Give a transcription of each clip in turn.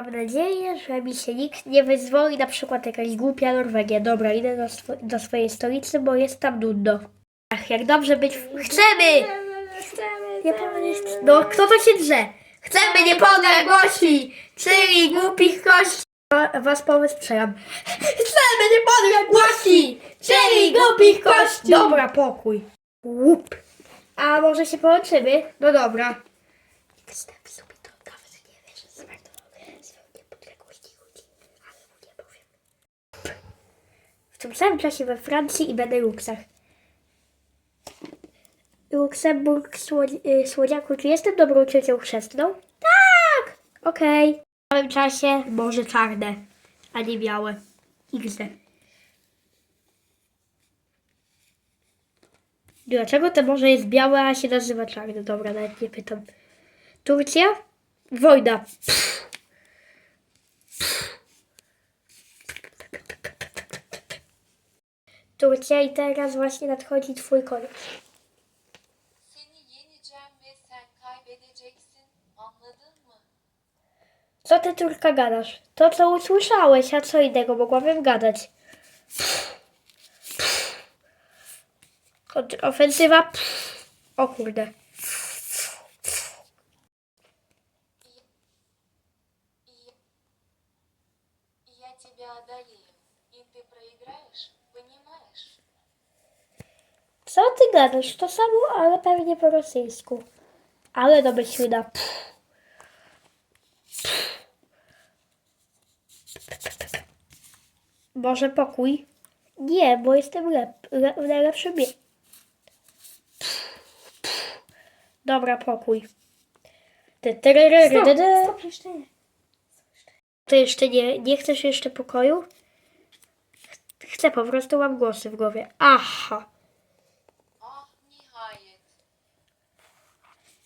Mam nadzieję, że mi się nikt nie wyzwoli, na przykład jakaś głupia Norwegia. Dobra, idę do, swo- do swojej stolicy, bo jest tam nudno. Ach, jak dobrze być... w- Chcemy! Chcemy. Nie. No, kto to się drze? Chcemy niepodległości, czyli głupich kości. Was powystrzegam. Chcemy niepodległości, czyli głupich kości. Dobra, pokój. Łup. A może się połączymy? No dobra. Wstęp sobie to nawet nie wiesz, że zmarnował swoją niepodległość i ludzi, ale mu nie powiem. W tym samym czasie we Francji i Beneluxach. Luksemburg, słodzi- y, słodziaku, czy jestem dobrą ciocią chrzestną? Tak! Okej. W samym czasie morze czarne, a nie białe. XD. Dlaczego to morze jest białe, a się nazywa czarne? Dobra, nawet nie pytam. Turcja? Wojna. Pff. Turcja i teraz właśnie nadchodzi twój koniec. Seni yeneceğim ve sen kaybedeceksin. Anladın mı? Co ty Turka gadasz? To co usłyszałeś, a co innego mogłabym gadać. Kont- Ofensywa. Pff. O kurde. И я тебя одолею. И ты проиграешь, понимаешь? Co ty gadasz? To samo, ale pewnie po rosyjsku. Ale do myślina. Pff. Może pokój? Nie, bo jestem lep, le, w najlepszym mie... Dobra, pokój. Ty, tyryryry, dy, dy. Stop, jeszcze nie. To jeszcze nie, nie chcesz jeszcze pokoju? Ch- Chcę, po prostu mam głosy w głowie. Aha. Ah.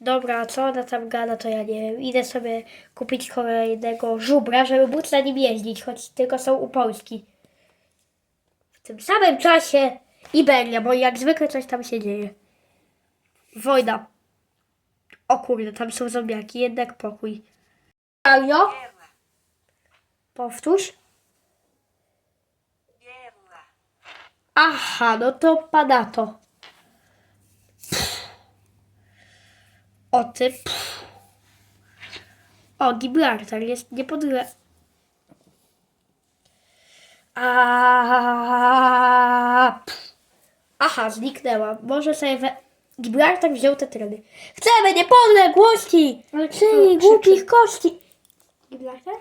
Dobra, co ona tam gada, to ja nie wiem. Idę sobie kupić kolejnego żubra, żeby móc na nim jeździć, choć tylko są u Polski. W tym samym czasie Iberia, bo jak zwykle coś tam się dzieje. Wojna. O kurde, tam są zombiaki, jednak pokój. Alio? Powtórz. Aha, no to pada to. O ty. pff. O, Gibraltar jest niepodle. A. pff. Aha, zniknęła. Może sobie we... Gibraltar wziął te treny. Chcemy niepodległości! Czyli głupich kości! Gibraltar?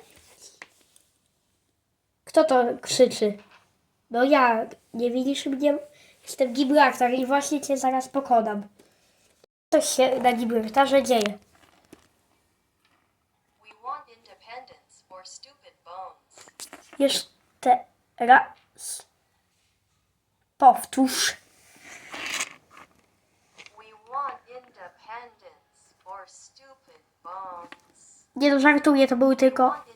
Kto to krzyczy? No ja, nie widzisz mnie? Jestem Gibraltar i właśnie cię zaraz pokonam. Co się na Gibraltarze dzieje? Jeszcze raz. Powtórz. Nie no, żartuję, to były tylko...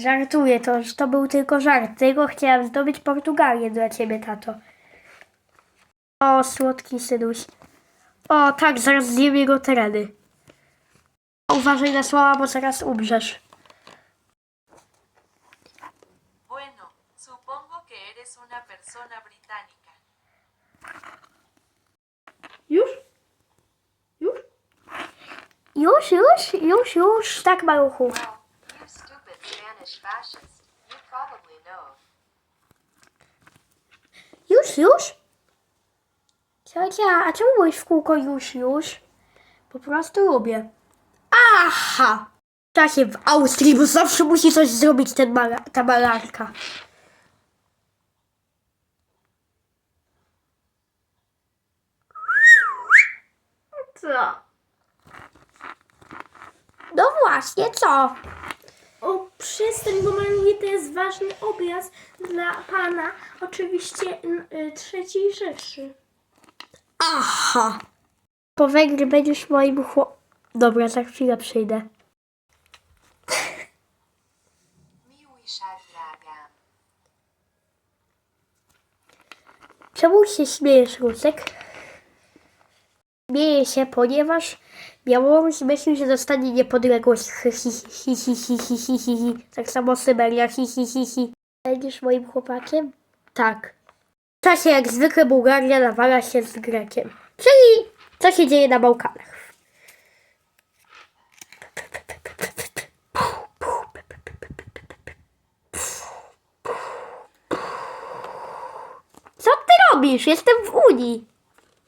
Żartuję, to, że to był tylko żart. Tylko chciałam zdobyć Portugalię dla ciebie, tato. O, słodki synuś. O, tak, zaraz zjem jego tereny. Uważaj na słowa, bo zaraz umrzesz. Bueno, supongo que eres una persona británica. Już? Już? Już, już, już, już, tak maluchu. Well, Już, już? Ciocia, a czemu mówisz w kółko już, już? Po prostu lubię. Aha! W czasie w Austrii, bo zawsze musi coś zrobić ten mala, ta malarka. Co? No właśnie, co? O, przestań, bo maluję, to jest ważny objazd dla pana. Oczywiście y, trzeciej Rzeszy. Aha! Po Węgry będziesz moim chłop... Dobra, za chwilę przyjdę. Miły draga. Czemu się śmiejesz, Rusek? Śmieję się, ponieważ Białoruś myśli, że dostanie niepodległość. Hi, hi, hi, hi, hi, hi, hi, hi, hi. Tak samo Syberia. Hi, hi, hi, hi. Będziesz moim chłopakiem? Tak. W czasie jak zwykle Bułgaria nawala się z Grekiem. Czyli co się dzieje na Bałkanach. Co ty robisz? Jestem w Unii.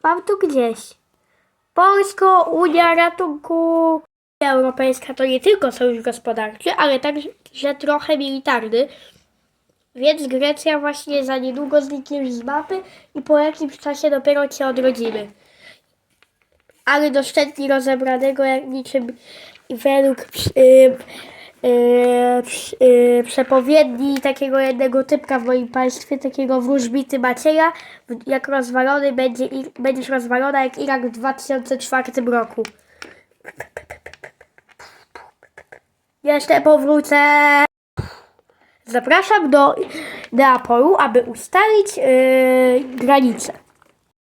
Mam tu gdzieś. Polsko, Unia Ratunku. Europejska to nie tylko sojusz gospodarczy, ale także trochę militarny. Więc Grecja właśnie za niedługo zniknie z mapy i po jakimś czasie dopiero cię odrodzimy. Ale doszczętni rozebranego jak niczym według y, y, przy- y, przepowiedni takiego jednego typka w moim państwie, takiego wróżbity Macieja, jak rozwalony będzie, będziesz rozwalona jak Irak w 2004 roku. Jeszcze powrócę. Zapraszam do Neapolu, aby ustalić yy, granice.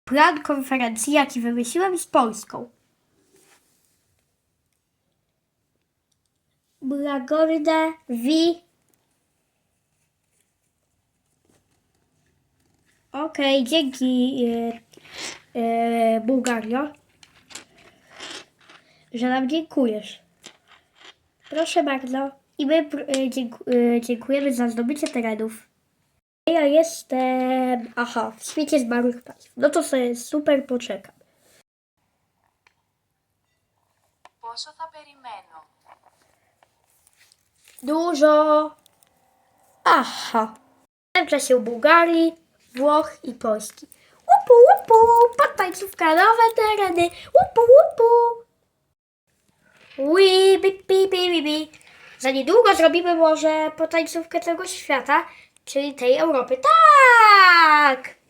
Plan konferencji, jaki wymyśliłem z Polską. Blagorne wi. Okej, dzięki yy, yy, Bułgario, że nam dziękujesz. Proszę bardzo. I my pr- y, dzięku- y, dziękujemy za zdobycie terenów. Ja jestem. Aha, w świecie zmarłych państw. No to sobie super poczekam. Πόσο θα περιμένω. Dużo. Aha. W tym czasie Bułgarii, Włoch i Polski. Łupu, łupu, podtańcówka, nowe tereny. Łupu, łupu. Ui, bi, bi, bi, bi, bi. Za niedługo zrobimy może potańcówkę całego świata, czyli tej Europy. Tak!